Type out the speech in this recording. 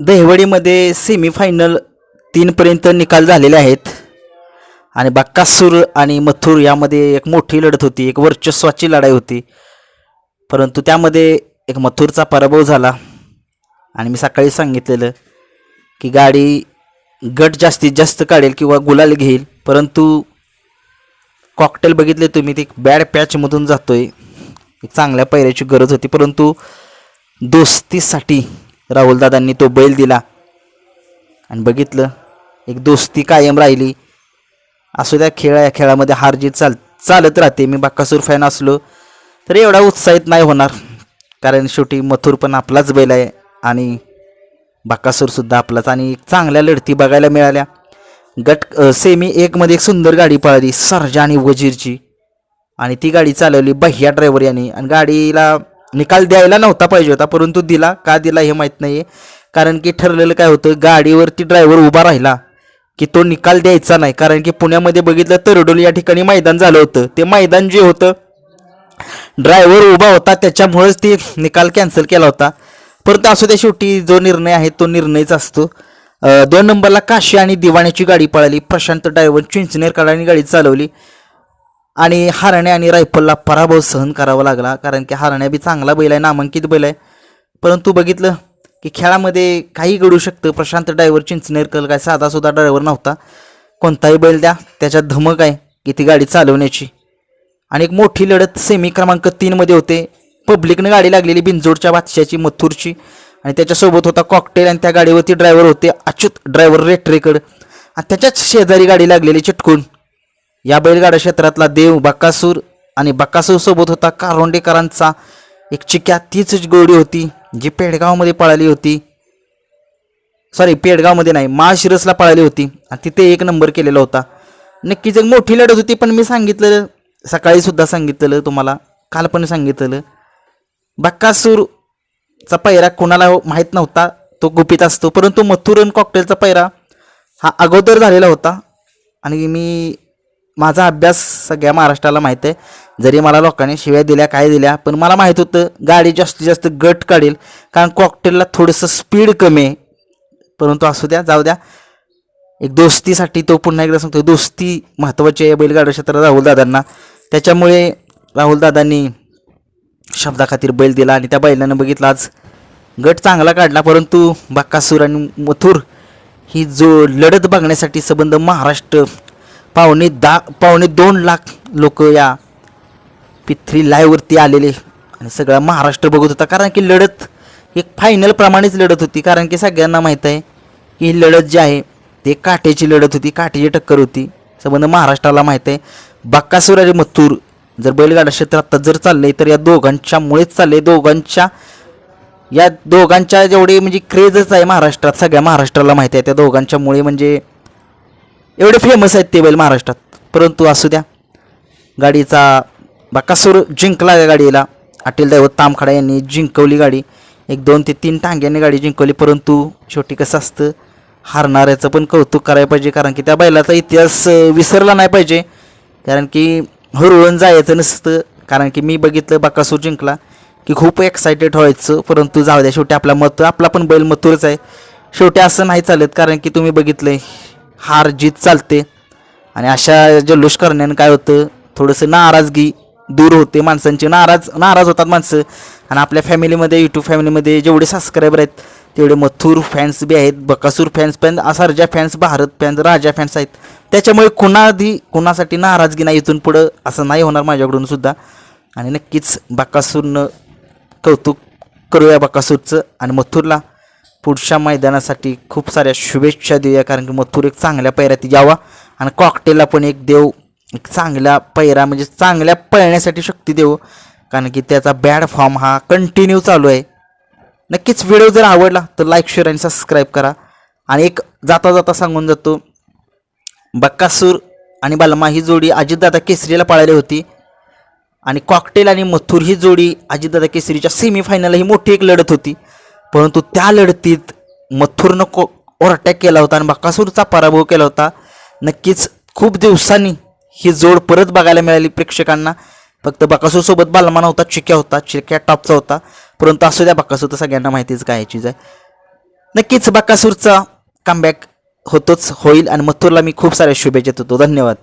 दहिवडीमध्ये semifinal तीनपर्यंत निकाल झालेले आहेत. आणि बाक्कासूर आणि मथुर यामध्ये एक मोठी लढत होती एक वर्चस्वाची लढाई होती. परंतु त्यामध्ये एक मथुरचा पराभव झाला. आणि मी सकाळी सांगितलेलं की गाडी गट जास्तीत जास्त काढेल किंवा गुलाल घेईल परंतु कॉकटेल बघितले तुम्ही ते बॅड पॅचमधून जातोय. एक चांगल्या पैऱ्याची गरज होती परंतु दोस्तीसाठी राहुलदादांनी तो बैल दिला. आणि बघितलं एक दोस्ती कायम राहिली. असू द्या खेळा या खेळामध्ये हार जीत चाल चालत राहते. मी बाक्कासूर फॅन असलो तर एवढा उत्साहित नाही होणार. कारण शेवटी मथुर पण आपलाच बैल आहे आणि बाक्कासूरसुद्धा आपलाच. आणि चांगल्या लढती बघायला मिळाल्या. गट सेमी एकमध्ये एक सुंदर गाडी पळाली सरजा आणि वजीरची. आणि ती गाडी चालवली बह्या ड्रायव्हर यांनी. आणि गाडीला निकाल द्यायला नव्हता पाहिजे होता परंतु दिला. का दिला हे माहीत नाही कारण की ठरलेलं काय होतं गाडीवरती ड्रायव्हर उभा राहिला की तो निकाल द्यायचा नाही. कारण की पुण्यामध्ये बघितलं तरडोल या ठिकाणी मैदान झालं होतं. ते मैदान जे होतं ड्रायव्हर उभा होता त्याच्यामुळेच ते निकाल कॅन्सल केला होता. परंतु असू द्या शेवटी जो निर्णय आहे तो निर्णयच असतो. दोन नंबरला काशी आणि दिवाण्याची गाडी पळाली. प्रशांत ड्रायव्हर चिंचनेरकडांनी गाडी चालवली. आणि हारण्या आणि रायफलला पराभव सहन करावा लागला. कारण की हारण्या बी चांगला बैल आहे नामांकित बैल आहे. परंतु बघितलं की खेळामध्ये काही घडू शकतं. प्रशांत ड्रायव्हर चिंचनेरकर काय साधा सुद्धा ड्रायव्हर नव्हता. कोणताही बैल द्या त्याच्यात धमक आहे की ती गाडी चालवण्याची. आणि एक मोठी लढत सेमी क्रमांक तीनमध्ये होते. पब्लिकनं गाडी लागलेली बिंजोडच्या बादशाची मथुरची. आणि त्याच्यासोबत होता कॉकटेल आणि त्या गाडीवरती ड्रायव्हर होते अच्युत ड्रायव्हर रेट्रेकड आणि त्याच्याच शेजारी गाडी लागलेली चिटकून. या बैलगाडा क्षेत्रातला देव बक्कासूर आणि बक्कासूरसोबत होता कारोंडेकरांचा. एक चिक्या तीच गोडी होती जी पेडगावमध्ये पळाली होती. सॉरी पेडगावमध्ये नाही माळशिरसला पळाली होती. आणि तिथे एक नंबर केलेला होता. नक्कीच एक मोठी लढत होती पण मी सांगितलेलं सकाळी सुद्धा सांगितलेलं तुम्हाला काल पण सांगितलेलं. बक्कासूरचा पैरा कोणाला माहीत नव्हता तो गुपित असतो. परंतु मथुरन कॉकटेलचा पैरा हा अगोदर झालेला होता. आणि मी माझा अभ्यास सगळ्या महाराष्ट्राला माहीत आहे. जरी मला लोकांनी शिव्या दिल्या काय दिल्या पण मला माहीत होतं गाडी जास्तीत जास्त गट काढेल. कारण कॉकटेलला थोडंसं स्पीड कमी आहे. परंतु असू द्या जाऊ द्या. एक दोस्तीसाठी तो पुन्हा एकदा सांगतो दोस्ती महत्त्वाची आहे बैलगाडा क्षेत्रात राहुलदादांना त्याच्यामुळे राहुलदादांनी शब्दाखातीर बैल दिला आणि त्या बैलानं बघितलं आज गट चांगला काढला. परंतु बक्कासूर आणि मथुर ही जो लढत बघण्यासाठी संबंध महाराष्ट्र पावणे दा पावणे दोन लाख लोक या पिथ्री लाईव्हवरती आलेले. आणि सगळा महाराष्ट्र बघत होता. कारण की लढत एक फायनल प्रमाणेच लढत होती. कारण की सगळ्यांना माहीत आहे की ही लढत जी आहे ते काटेची लढत होती. काटेची टक्कर होती. संबंध महाराष्ट्राला माहीत आहे. बक्कासूर आणि मथुर जर बैलगाडा क्षेत्र आत्ता जर चाललंय तर या दोघांच्यामुळेच चालले. दोघांच्या या दोघांच्या जेवढे म्हणजे क्रेजच आहे महाराष्ट्रात सगळ्या महाराष्ट्राला माहिती आहे. त्या दोघांच्यामुळे म्हणजे एवढे फेमस आहेत ते बैल महाराष्ट्रात. परंतु असू द्या. गाडीचा बकासूर जिंकला या गाडीला. अटील दैवत तामखडा यांनी जिंकवली गाडी. एक दोन ते तीन टांग्यांनी गाडी जिंकवली. परंतु शेवटी कसं असतं? हारणाऱ्याचं पण कौतुक करायला पाहिजे. कारण की त्या बैलाचा इतिहास विसरला नाही पाहिजे. कारण की हुरळून जायचं नसतं. कारण की मी बघितलं बकासूर जिंकला. की खूप एक्सायटेड व्हायचं. परंतु जाऊ द्या. शेवटी आपला मत आपला पण बैल मथुरच आहे. शेवटी असं नाही चालत. कारण की तुम्ही बघितलं हार जीत चालते. आणि अशा जल्लोष करण्यानं काय होतं? थोडंसं नाराजगी दूर होते माणसांची. नाराज नाराज होतात माणसं. आणि आपल्या फॅमिलीमध्ये यूट्यूब फॅमिलीमध्ये जेवढे सबस्क्रायबर आहेत तेवढे मथुर फॅन्स बी आहेत बकासूर फॅन्स पण असारजा fans Bharat fans Raja fans आहेत. त्याच्यामुळे कुणाधी कुणासाठी नाराजगी नाही इथून पुढं असं नाही होणार माझ्याकडून सुद्धा. आणि नक्कीच बकासूरनं कौतुक करूया बकासूरचं आणि मथुरला. पुढच्या मैदानासाठी खूप साऱ्या शुभेच्छा देऊया कारण की मथुर एक चांगल्या पैरात यावा आणि कॉकटेलला पण एक देव एक चांगल्या पैरा म्हणजे चांगल्या पळण्यासाठी शक्ती देऊ कारण की त्याचा बॅड फॉर्म हा कंटिन्यू चालू आहे. नक्कीच व्हिडिओ जर आवडला तर लाईक शेअर आणि सबस्क्राईब करा. आणि एक जाता जाता सांगून जातो बक्कासूर आणि बलमा ही जोडी अजितदादा केसरीला पळाली होती. आणि कॉकटेल आणि मथुर ही जोडी अजितदादा केसरीच्या सेमीफायनल ही मोठी एक लढत होती. परंतु त्या लढतीत मथुरनं को ओरटॅक केला होता आणि बकासूरचा पराभव केला होता. नक्कीच खूप दिवसांनी ही जोड परत बघायला मिळाली प्रेक्षकांना. फक्त बकासूरसोबत बालमाना होता चिक्या होता चिक्या टॉपचा होता. परंतु असू द्या बकासूर तर सगळ्यांना माहितीच काय चीज आहे नक्कीच बकासूरचा कमबॅक होतोच होईल आणि मथुरला मी खूप साऱ्या शुभेच्छा देतो. धन्यवाद.